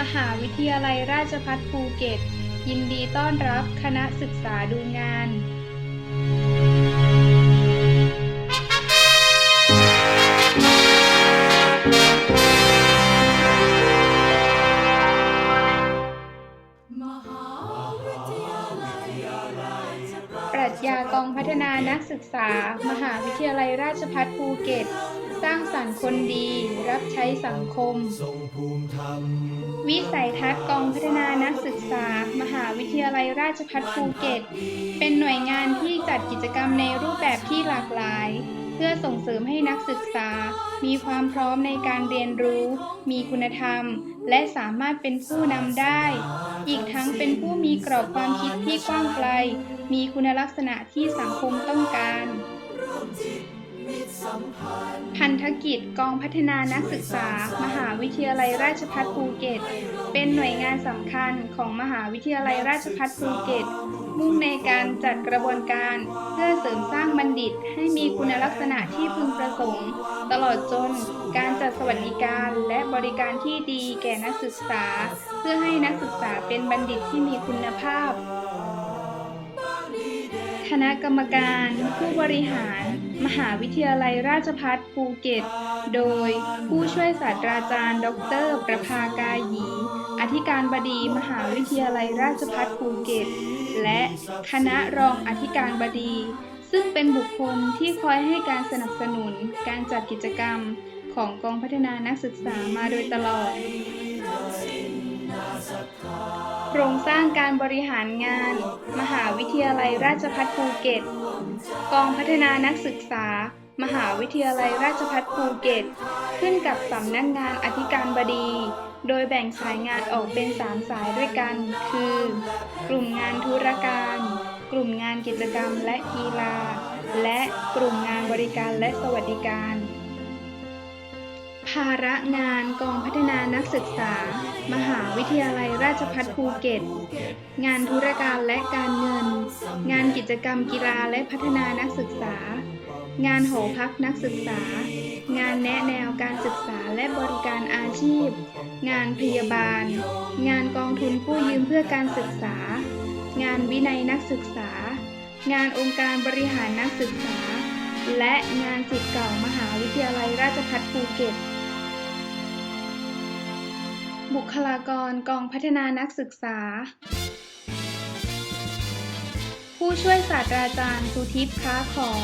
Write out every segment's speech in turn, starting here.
มหาวิทยาลัยราชภัฏภูเก็ต ยินดีต้อนรับคณะศึกษาดูงาน องพัฒนานักศึกษา มหาวิทยาลัยราชภัฏภูเก็ต สร้างสรรค์คนดี รับใช้สังคม วิสัยทัศน์กองพัฒนานักศึกษา มหาวิทยาลัยราชภัฏภูเก็ต เป็นหน่วยงานที่จัดกิจกรรมในรูปแบบที่หลากหลาย เพื่อส่งเสริมให้นักศึกษา มีความพร้อมในการเรียนรู้ มีคุณธรรม และสามารถเป็นผู้นำได้ อีกทั้งเป็นผู้มีกรอบความคิดที่กว้างไกล มีคุณลักษณะที่สังคมต้องการ พันธกิจกองพัฒนานักศึกษา มหาวิทยาลัยราชภัฏภูเก็ต เป็นหน่วยงานสำคัญของมหาวิทยาลัยราชภัฏภูเก็ต มุ่งในการจัดกระบวนการ เพื่อเสริมสร้างบัณฑิต ให้มีคุณลักษณะที่พึงประสงค์ ตลอดจนการจัดสวัสดิการและบริการที่ดีแก่นักศึกษา เพื่อให้นักศึกษาเป็นบัณฑิตที่มีคุณภาพ คณะกรรมการ ผู้บริหาร มหาวิทยาลัยราชภัฏภูเก็ต โดยผู้ช่วยศาสตราจารย์ ดร ประภากาหยี อธิการบดีมหาวิทยาลัยราชภัฏภูเก็ต และคณะรองอธิการบดี ซึ่งเป็นบุคคลที่คอยให้การสนับสนุนการจัดกิจกรรมของกองพัฒนานักศึกษามาโดยตลอด โครงสร้างการบริหารงาน มหาวิทยาลัยราชภัฏภูเก็ต กองพัฒนานักศึกษา มหาวิทยาลัยราชภัฏภูเก็ต ขึ้นกับสำนักงงานอธิการบดี โดยแบ่งสายงานออกเป็น3สายด้วยกัน คือ กลุ่มงานธุรการ กลุ่มงานกิจกรรมและกีฬา และกลุ่มงานบริการและสวัสดิการ ภาระงานกองพัฒนานักศึกษา มหาวิทยาลัยราชภัฏภูเก็ต งานธุรการและการเงิน งานกิจกรรมกีฬาและพัฒนานักศึกษา งานหอพักนักศึกษา งานแนะแนวการศึกษาและบริการอาชีพ งานพยาบาล งานกองทุนกู้ยืมเพื่อการศึกษา งานวินัยนักศึกษา งานองค์การบริหารนักศึกษาและงานสิทธิ์เก่ามหาวิทยาลัยราชภัฏภูเก็ต บุคลากรกองพัฒนานักศึกษา ผู้ช่วยศาสตราจารย์สุทิพย์ค้าของ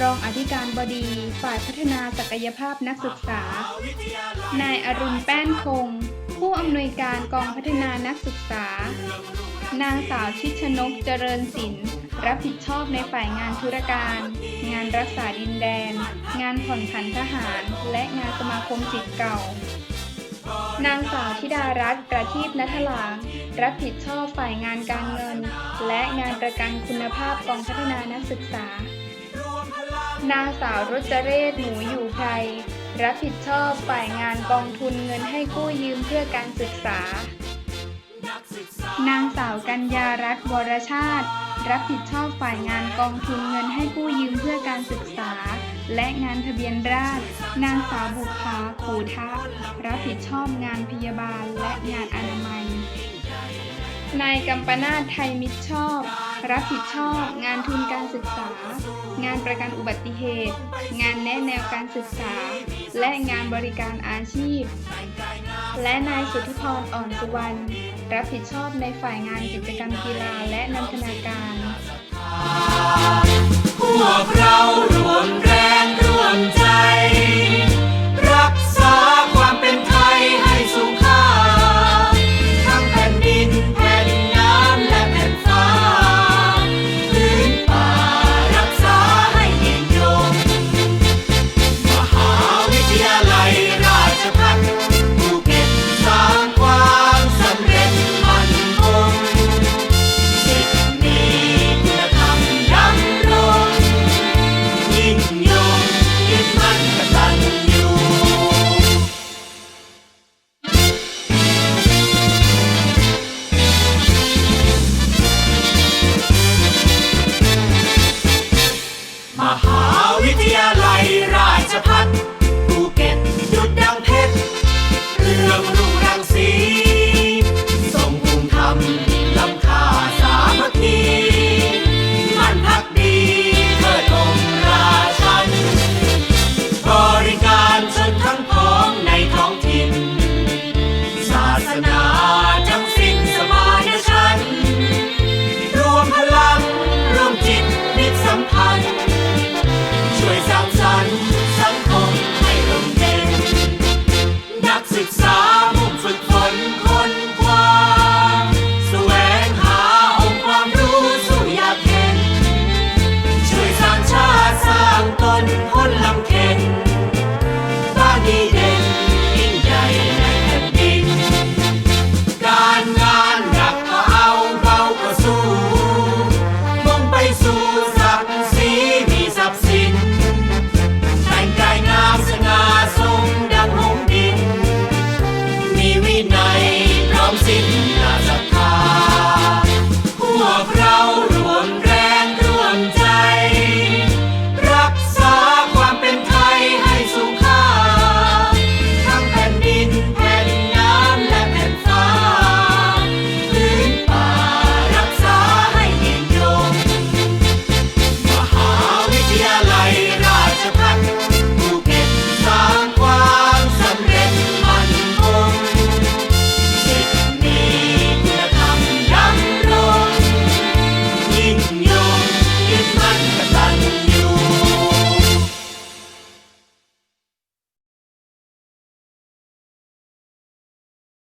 รองอธิการบดี ฝ่ายพัฒนาศักยภาพนักศึกษา นายอรุณแป้นคง ผู้อำนวยการกองพัฒนานักศึกษา นางสาวชิดชนกเจริญศิลป์รับผิดชอบในฝ่ายงานธุรการ งานรักษาดินแดน งานผ่อนผันทหาร และงานสมาคมสิทธิ์เก่า นางสาวธิดารัตน์ประทีปนัทลาง รับผิดชอบฝ่ายงานการเงิน และงานประกันคุณภาพกองพัฒนานักศึกษา นางสาวรจเรศหนูอยู่ไพรรับผิดชอบฝ่ายงานกองทุนเงินให้กู้ยืมเพื่อการศึกษา นางสาวกัญญารัตน์วรชาติ รับผิดชอบฝ่ายงานกองทุนเงินให้กู้ยืมเพื่อการศึกษา และงานทะเบียนราษฎร์นางสาวบุภาขูทะรับผิดชอบงานพยาบาลและงานอนามัย นายกัมปนาทไทยมิตรชอบ รับผิดชอบ งานทุนการศึกษา งานประกันอุบัติเหตุ งานแนะแนวการศึกษา และงานบริการอาชีพ และนายสุทธิพรอ่อนสุวรรณรับผิดชอบในฝ่ายงานกิจกรรมกีฬาและนันทนาการพวกเรารวม